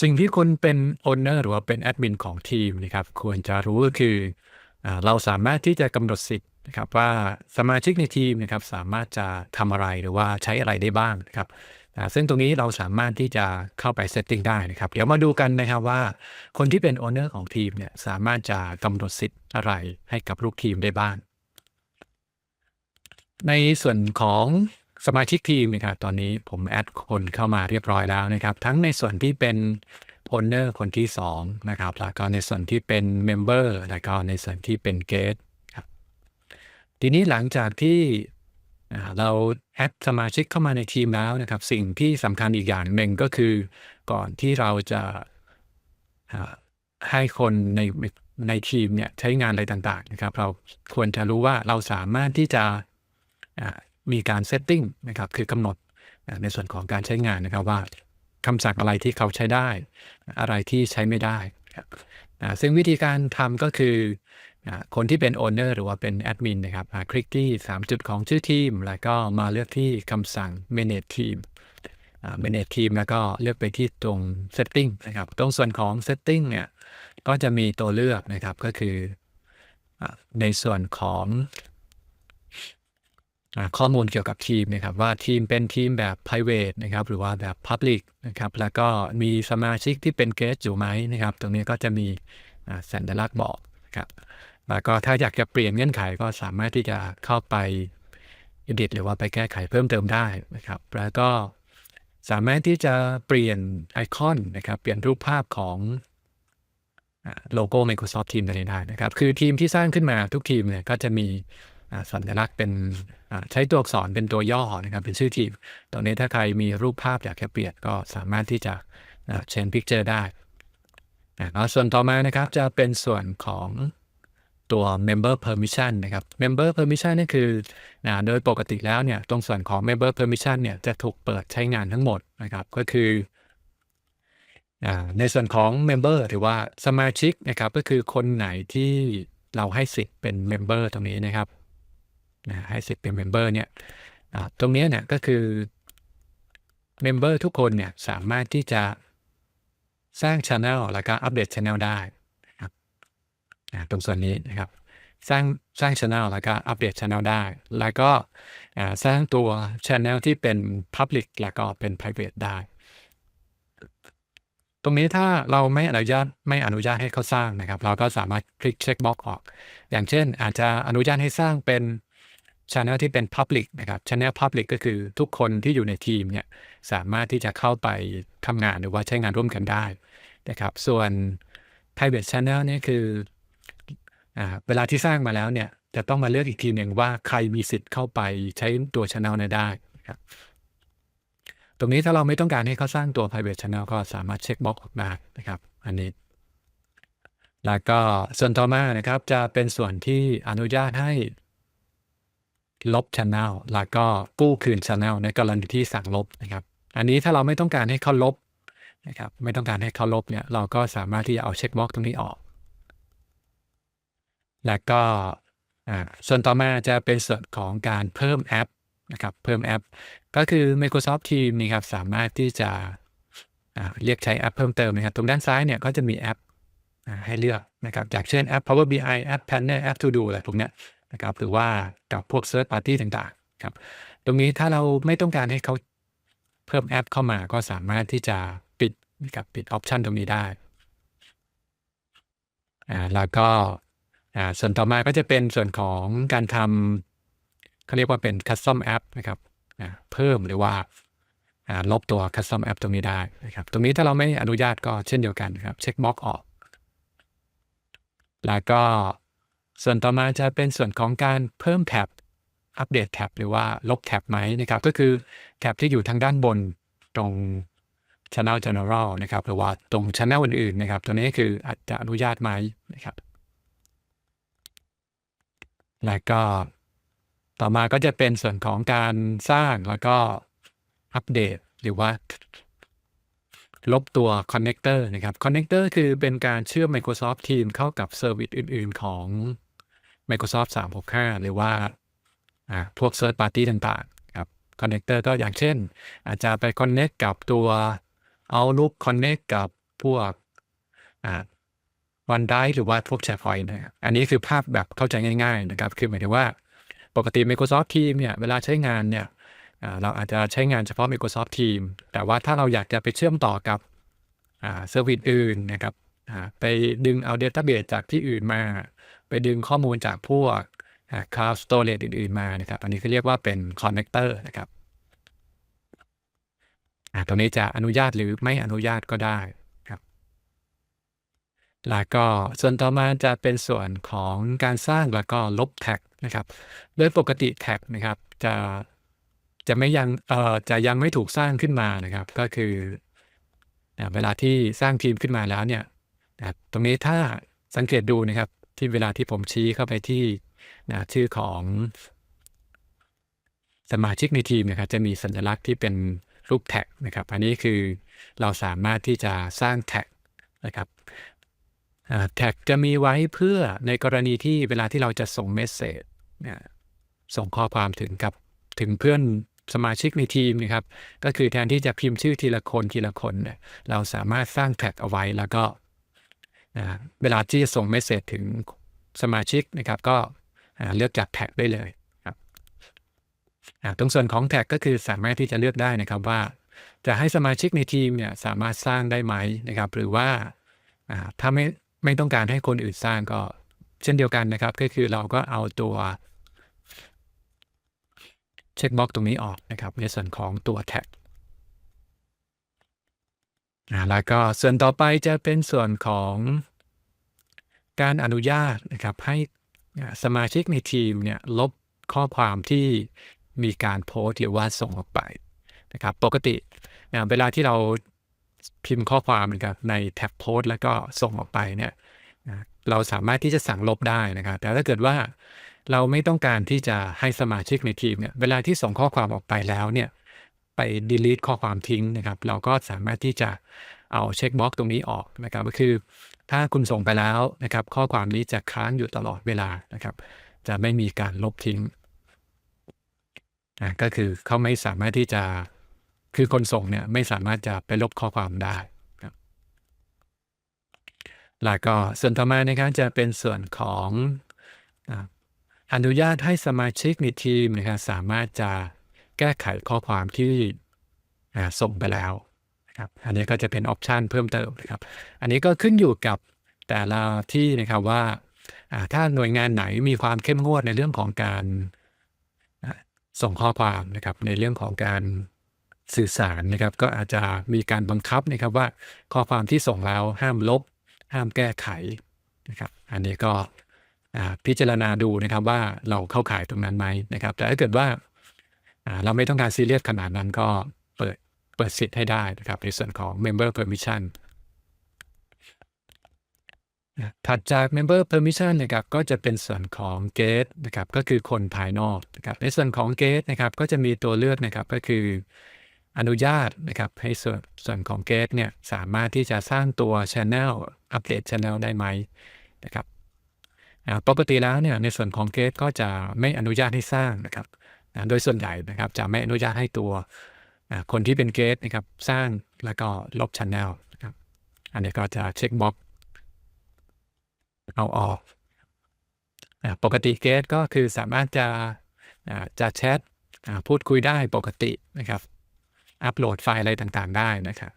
สิ่งที่คุณเป็น Owner หรือว่าเป็นแอดมินของทีมนะครับควรจะรู้ก็คืออเราสามารถที่จะกำหนดสิทธิ์นะครับว่าสมาชิกในทีมนะครับสามารถจะทำอะไรหรือว่าใช้อะไรได้บ้างนะครับซึ่งตรงนี้เราสามารถที่จะเข้าไปเซตติ้งได้นะครับ เดี๋ยวมาดูกันนะครับว่า คนที่เป็น Owner ของทีมเนี่ยสามารถจะกำหนดสิทธิ์อะไรให้กับลูกทีมได้บ้าง ในส่วนของ สมาชิกทีมนะครับตอนนี้ผมแอดคนเข้ามาเรียบร้อยแล้วนะครับ ทั้งในส่วนที่เป็น Owner คนที่2นะครับแล้วก็ในส่วนที่เป็น Member แล้วก็ในส่วนที่เป็น Guest ครับทีนี้หลังจากที่เราแอดสมาชิกเข้ามาในทีมแล้วนะครับ สิ่งที่สำคัญอีกอย่างหนึ่งก็คือ ก่อนที่เราจะให้คนในในทีมเนี่ยใช้งานอะไรต่างๆนะครับ เราควรจะรู้ว่าเราสามารถที่จะ มีการเซตติ้งนะครับคือกำหนดในส่วนของการใช้งานนะครับว่าคำสั่งอะไรที่เขาใช้ได้ อะไรที่ใช้ไม่ได้ซึ่งวิธีการทำก็คือคนที่เป็น Owner หรือว่าเป็นแอดมินนะครับคลิกที่ 3 จุดของชื่อทีม แล้วก็มาเลือกที่คำสั่ง manage team manage team แล้วก็เลือกไปที่ตรง setting นะครับ ตรงส่วนของ setting เนี่ยก็จะมีตัวเลือกนะครับก็คือในส่วนของ ข้อมูลเกี่ยวกับทีมนะครับว่าทีมเป็นทีมแบบ private นะครับหรือว่าแบบ public นะครับแล้วก็มีสมาชิกที่เป็น guest อยู่ไหมนะครับตรงนี้ก็จะมีสัญลักษณ์บอกนะครับแล้วก็ถ้าอยากจะเปลี่ยนเงื่อนไขก็สามารถที่จะเข้าไป edit หรือว่าไปแก้ไขเพิ่มเติมได้นะครับแล้วก็สามารถที่จะเปลี่ยนไอคอนนะครับเปลี่ยนรูปภาพของโลโก้ Microsoft Teams ได้นะครับ คือทีมที่สร้างขึ้นมาทุกทีมเนี่ยก็จะมี สัญลักษณ์เป็นอ่าใช้ตัวอักษรเป็นตัวย่อนะครับเป็นชื่อทีมตรงนี้ถ้าใครมีรูปภาพอยากจะเปลี่ยนก็สามารถที่จะเชนพิกเจอร์ได้อ่าแล้วส่วนต่อมานะครับจะเป็นส่วนของตัว Member Permission นะครับ Member Permission นี่คืออ่าโดยปกติแล้วเนี่ยตรงส่วนของ Member Permission เนี่ยจะถูกเปิดใช้งานทั้งหมดนะครับก็คืออ่าในส่วนของ Member หรือว่าสมาชิกนะครับก็คือคนไหนที่เราให้สิทธิ์เป็น Member ตรงนี้นะครับ นะให้สิทธิ์เป็น Member เนี่ยตรงนี้เนี่ยก็คือ Member ทุกคนเนี่ยสามารถที่จะสร้าง Channel แล้วก็อัปเดต Channel ได้นะครับตรงส่วนนี้นะครับ สร้างสร้าง Channel แล้วก็อัปเดต Channel ได้ แล้วก็สร้างตัว Channel ที่เป็น Public แล้วก็เป็น Private ได้ ตรงนี้ถ้าเราไม่อนุญาตไม่อนุญาตให้เขาสร้างนะครับ เราก็สามารถคลิกเช็คบ็อกออก อย่างเช่นอาจจะอนุญาตให้สร้างเป็น Channel ที่เป็น Public นะครับ Channel Public ก็คือทุกคนที่อยู่ในทีมเนี่ยสามารถที่จะเข้าไปทำงานหรือว่าใช้งานร่วมกันได้นะครับส่วน Private Channel เนี่ยคืออ่าเวลาที่สร้างมาแล้วเนี่ยจะต้องมาเลือกอีกทีหนึ่งว่าใครมีสิทธิ์เข้าไปใช้ตัว Channel นั้นได้นะครับตรงนี้ถ้าเราไม่ต้องการให้เขาสร้างตัว private channel ก็สามารถเช็คบล็อกออกได้นะครับ อันนี้ แล้วก็ส่วนต่อมานะครับจะเป็นส่วนที่อนุญาตให้ ลบ channel แล้วก็กู้คืน channel ในกรณีที่สั่งลบนะครับ อันนี้ถ้าเราไม่ต้องการให้เขาลบนะครับไม่ต้องการให้เขาลบเนี่ยเราก็สามารถที่จะเอาเช็คบ็อกตรงนี้ออก แล้วก็อ่าส่วนต่อมาจะเป็นส่วนของการเพิ่มแอปนะครับเพิ่มแอป ก็คือ Microsoft Teams นี่ครับสามารถที่จะอ่าเรียกใช้แอปเพิ่มเติมนะครับตรงด้านซ้ายเนี่ยก็จะมีแอปอ่าให้เลือกนะครับจากเช่นแอป Power BI แอป Planner แอป To Do อะไรพวกเนี้ย นะครับหรือว่ากับพวก Third Party ต่างๆครับตรงนี้ถ้าเราไม่ต้องการให้เขาเพิ่มแอปเข้ามาก็สามารถที่จะปิดนะครับปิดออปชันตรงนี้ได้อ่าแล้วก็อ่าส่วนต่อมาก็จะเป็นส่วนของการทำเขาเรียกว่าเป็น Custom App นะครับอ่าเพิ่มหรือว่าอ่าลบตัว custom app ตรงนี้ได้นะครับตรงนี้ถ้าเราไม่อนุญาตก็เช่นเดียวกันครับเช็คบล็อกออก แล้วก็ ส่วนต่อมาจะเป็นส่วนของการเพิ่มแท็บอัปเดตแท็บหรือว่าลบแท็บไหมนะครับก็คือแท็บที่อยู่ทางด้านบนตรง Channel General นะครับหรือว่าตรง Channel อื่นๆนะครับตัวนี้คืออาจจะอนุญาตไหมนะครับ แล้วก็ต่อมาก็จะเป็นส่วนของการสร้างแล้วก็อัปเดตหรือว่า ลบตัวคอนเน c เตอร์นะครับคอนเน c เตอร์คือเป็นการเชื่อม Microsoft Teams เข้ากับเซอร์วิสอื่น ๆ ของ Microsoft 365 หรือว่าพวก Third Party ต่างๆครับคอนเน c เตอร์ก็อย่างเช่น อาจจะไป Connect กับตัว Outlook Connect กับพวกวันได้หรือว่าพวก SharePoint นะครับอันนี้คือภาพแบบเข้าใจง่าย ๆ นะครับ คือหมายถึงว่าปกติ Microsoft Teams เนี่ยเวลาใช้งานเนี่ยเราอาจจะใช้งานเฉพาะ Microsoft Teams แต่ว่าถ้าเราอยากจะไปเชื่อมต่อกับเซอร์วิสอื่นนะครับไปดึงเอา Database จากที่อื่นมา ไปดึงข้อมูลจากพวก Cloud Storage อื่น ๆ มานะครับ อันนี้เขาเรียกว่าเป็น Connector นะครับตรงนี้จะอนุญาตหรือไม่อนุญาตก็ได้ครับแล้วก็ส่วนต่อมาจะเป็นส่วนของการสร้างแล้วก็ลบแท็กนะครับ โดยปกติแท็กนะครับจะจะไม่ยังเอ่อจะยังไม่ถูกสร้างขึ้นมานะครับ ก็คือเวลาที่สร้างทีมขึ้นมาแล้วเนี่ยตรงนี้ถ้าสังเกตดูนะครับ ที่เวลาที่ผมชี้เข้าไปที่นะชื่อของสมาชิกในทีมนะครับจะมีสัญลักษณ์ที่เป็นรูปแท็กนะครับ อันนี้คือเราสามารถที่จะสร้างแท็กนะครับแท็กจะมีไว้เพื่อในกรณีที่เวลาที่เราจะส่งเมสเซจเนี่ยส่งข้อความถึงกับถึงเพื่อนสมาชิกในทีมนะครับ ก็คือแทนที่จะพิมพ์ชื่อทีละคนทีละคน เราสามารถสร้างแท็กเอาไว้แล้วก็ อ่าเวลาที่จะส่งเมสเซจถึงสมาชิกนะครับ ก็เลือกจากแท็กได้เลยครับตรงส่วนของแท็กก็คือสามารถที่จะเลือกได้นะครับว่า จะให้สมาชิกในทีมเนี่ยสามารถสร้างได้ไหมนะครับ หรือว่าอ่าถ้าไม่ไม่ต้องการให้คนอื่นสร้างก็เช่นเดียวกันนะครับ ก็คือเราก็เอาตัวเช็คบ็อกตรงนี้ออกนะครับในส่วนของตัวแท็ก อ่าแล้วก็ส่วนต่อไปจะเป็นส่วนของการอนุญาตนะครับให้สมาชิกในทีมเนี่ยลบข้อความที่มีการโพสต์หรือว่าส่งออกไปนะครับปกติเวลาที่เราพิมพ์ข้อความนะครับในแท็บโพสแล้วก็ส่งออกไปเนี่ยเราสามารถที่จะสั่งลบได้นะครับ แต่ถ้าเกิดว่าเราไม่ต้องการที่จะให้สมาชิกในทีมเนี่ยเวลาที่ส่งข้อความออกไปแล้วเนี่ย delete ข้อความทิ้งนะครับ เราก็สามารถที่จะเอาเช็คบ็อกตรงนี้ออกนะครับ ก็คือถ้าคุณส่งไปแล้วนะครับ ข้อความนี้จะค้างอยู่ตลอดเวลานะครับ จะไม่มีการลบทิ้งอ่าก็คือเขาไม่สามารถที่จะคือคนส่งเนี่ยไม่สามารถจะไปลบข้อความได้ครับแล้วก็ส่วนต่อมานะครับจะเป็นส่วนของอนุญาตให้สมาชิกในทีมนะครับสามารถจะ แก้ไขข้อความที่ส่งไปแล้วนะครับ อันนี้ก็จะเป็นออปชันเพิ่มเติมนะครับ อันนี้ก็ขึ้นอยู่กับแต่ละที่นะครับว่าถ้าหน่วยงานไหนมีความเข้มงวดในเรื่องของการส่งข้อความนะครับ ในเรื่องของการสื่อสารนะครับ ก็อาจจะมีการบังคับนะครับว่าข้อความที่ส่งแล้วห้ามลบ ห้ามแก้ไขนะครับ อันนี้ก็พิจารณาดูนะครับว่าเราเข้าข่ายตรงนั้นไหมนะครับ แต่ถ้าเกิดว่า เราไม่ต้องการซีเรียสขนาดนั้นก็เปิดเปิดสิทธิ์ให้ได้นะครับ ในส่วนของ Member Permission นะถัดจาก Member Permission นะครับก็จะเป็นส่วนของ Gate นะครับก็คือคนภายนอกนะครับในส่วนของ Gate นะครับก็จะมีตัวเลือกนะครับก็คืออนุญาตนะครับให้ส่วนส่วนของ Gate เนี่ยสามารถที่จะสร้างตัว Channel อัปเดต Channel ได้ไหมนะครับปกติแล้วเนี่ยในส่วนของ Gate ก็จะไม่อนุญาตให้สร้างนะครับ อ่าโดยส่วนใหญ่นะครับจะไม่อนุญาตให้ตัวคนที่เป็น Gate นะครับสร้างแล้วก็ลบ Channel นะครับอันนี้ก็จะเช็คบ็อกเอาออกปกติเกตก็คือสามารถจะจะแชทพูดคุยได้ปกตินะครับ อัปโหลดไฟล์อะไรต่างๆ ได้นะครับ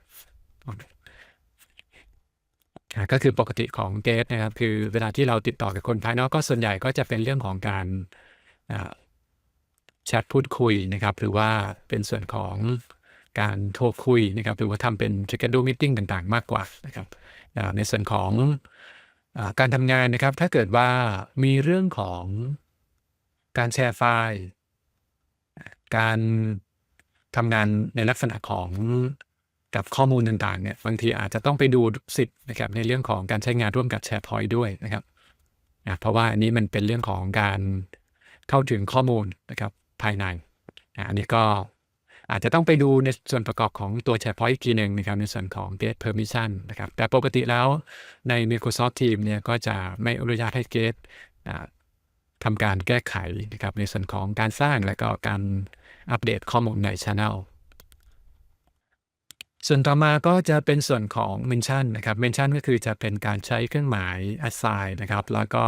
ก็คือปกติของเกตนะครับ คือเวลาที่เราติดต่อกับคนภายนอกก็ส่วนใหญ่ก็จะเป็นเรื่องของการ แชทพูดคุยนะครับ หรือว่าเป็นส่วนของการโทรคุยนะครับ หรือว่าทำเป็น schedule meeting ต่างๆ มากกว่านะครับในส่วนของอการทำงานนะครับ ถ้าเกิดว่ามีเรื่องของการแชร์ไฟล์ การทำงานในลักษณะของกับข้อมูลต่างๆเนี่ยบางทีอาจจะต้องไปดูสิทธิ์นะครับในเรื่องของการใช้งานร่วมกับ SharePoint ด้วยนะครับเพราะว่าอันนี้มันเป็นเรื่องของการเข้าถึงข้อมูลนะครับ ภายในอันนี้ก็อาจจะต้องไปดูในส่วนประกอบของตัว SharePoint อีกทีหนึ่งนะครับในส่วนของ Get Permission นะครับแต่ปกติแล้วใน Microsoft Teams เนี่ยก็จะไม่อนุญาตให้ get ทำการแก้ไขนะครับในส่วนของการสร้างและก็การอัปเดตข้อมูลใน Channel ส่วนต่อมาก็จะเป็นส่วนของ mention นะครับ mention ก็คือจะเป็นการใช้เครื่องหมาย assign นะครับ แล้วก็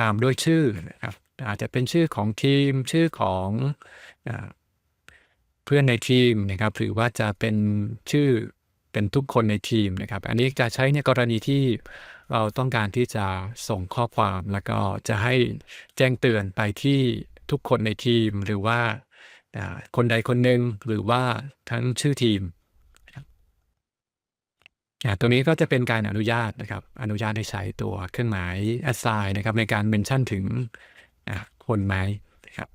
ตามด้วยชื่อนะครับ อาจจะเป็นชื่อของทีมชื่อของอเพื่อนในทีมนะครับ หรือว่าจะเป็นชื่อเป็นทุกคนในทีมนะครับ อันนี้จะใช้ในกรณีที่เราต้องการที่จะส่งข้อความ แล้วก็จะให้แจ้งเตือนไปที่ทุกคนในทีมหรือว่าคนใดคนหนึ่งหรือว่าทั้งชื่อทีมตรงนี้ก็จะเป็นการอนุญาตนะครับ อนุญาตให้ใช้ตัวเครื่องหมาย assign นะครับในการเมนชั่นถึง อ่าคนไหมนะครับ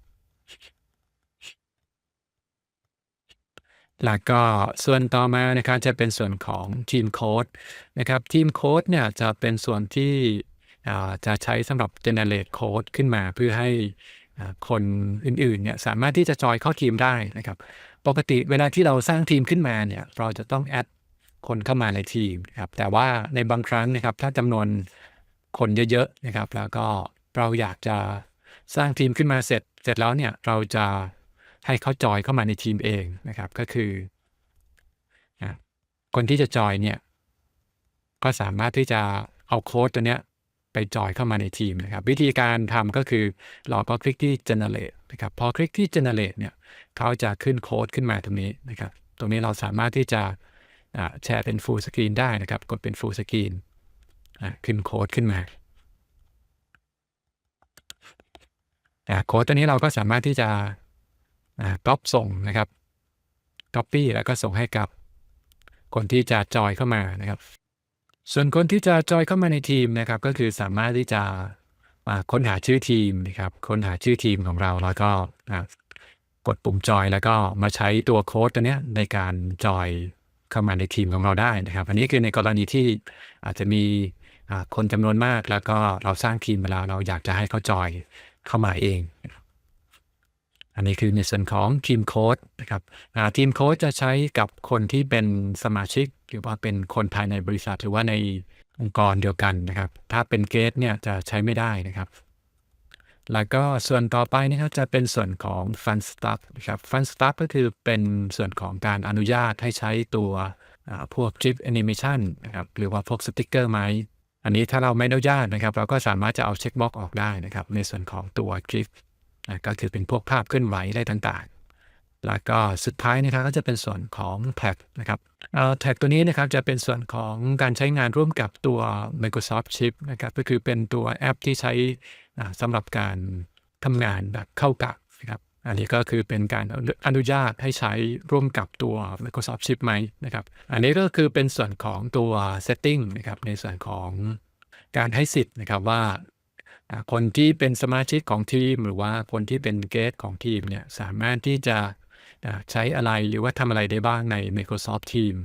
แล้วก็ส่วนต่อมานะครับจะเป็นส่วนของทีมโค้ดนะครับทีมโค้ดเนี่ยจะเป็นส่วนที่อ่าจะใช้สำหรับ generate โค้ดขึ้นมาเพื่อให้คนอื่นๆเนี่ยสามารถที่จะจอยเข้าทีมได้นะครับ ปกติเวลาที่เราสร้างทีมขึ้นมาเนี่ยเราจะต้องแอดคนเข้ามาในทีมนะครับแต่ว่าในบางครั้งนะครับถ้าจำนวนคนเยอะๆนะครับ แล้วก็เราอยากจะ สร้างทีมขึ้นมาเสร็จเสร็จแล้วเนี่ยเราจะให้เขาจอยเข้ามาในทีมเองนะครับ ก็คืออะคนที่จะจอยเนี่ย ก็สามารถที่จะเอาโค้ดตัวเนี้ยไปจอยเข้ามาในทีมนะครับ วิธีการทำก็คือเราก็คลิกที่ generate นะครับพอคลิกที่ generate เนี่ยเขาจะขึ้นโค้ดขึ้นมาตรงนี้นะครับ ตรงนี้เราสามารถที่จะอ่าแชร์เป็น full screen ได้นะครับ กดเป็น full screen อ่าขึ้นโค้ดขึ้นมาอ่า โค้ดตัวนี้เราก็สามารถที่จะก๊อปส่งนะครับ copy แล้วก็ส่งให้กับคนที่จะจอยเข้ามานะครับ ส่วนคนที่จะจอยเข้ามาในทีมนะครับ ก็คือสามารถที่จะอ่าค้นหาชื่อทีมนะครับค้นหาชื่อทีมของเราแล้วก็กดปุ่มจอยแล้วก็มาใช้ตัวโค้ดตัวนี้ในการจอยเข้ามาในทีมของเราได้นะครับ อันนี้คือในกรณีที่อาจจะมีคนจำนวนมาก แล้วก็เราสร้างทีมมาแล้วเราอยากจะให้เขาจอย เข้ามาเอง อันนี้คือในส่วนของทีมโค้ดนะครับทีมโค้ดจะใช้กับคนที่เป็นสมาชิก หรือว่าเป็นคนภายในบริษัทหรือว่าในองค์กรเดียวกันนะครับ ถ้าเป็นเกสเนี่ยจะใช้ไม่ได้นะครับ แล้วก็ส่วนต่อไปนะครับจะเป็นส่วนของ Fun Stuff นะครับ Fun Stuff ก็คือเป็นส่วนของการอนุญาตให้ใช้ตัวพวก GIF Animation นะครับหรือว่าพวกสติกเกอร์ไหม อันนี้ถ้าเราไม่อนุญาตนะครับ เราก็สามารถจะเอาเช็คบ็อกออกได้นะครับ ในส่วนของตัว GIF อะก็คือเป็นพวกภาพเคลื่อนไหวได้ต่างๆ แล้วก็สุดท้ายนะครับก็จะเป็นส่วนของแท็กนะครับแท็กตัวนี้นะครับจะเป็นส่วนของการใช้งานร่วมกับตัว Microsoft Chip นะครับก็คือเป็นตัวแอปที่ใช้สำหรับการทำงานแบบเข้ากะนะครับ อันนี้ก็คือเป็นการอนุญาตให้ใช้ร่วมกับตัว Microsoft Chip ไหมนะครับ อันนี้ก็คือเป็นส่วนของตัว setting นะครับในส่วนของการให้สิทธิ์นะครับว่าคนที่เป็นสมาชิกของทีม หรือว่าคนที่เป็นเกสของทีมเนี่ยสามารถที่จะใช้อะไรหรือว่าทำอะไรได้บ้างใน Microsoft Teams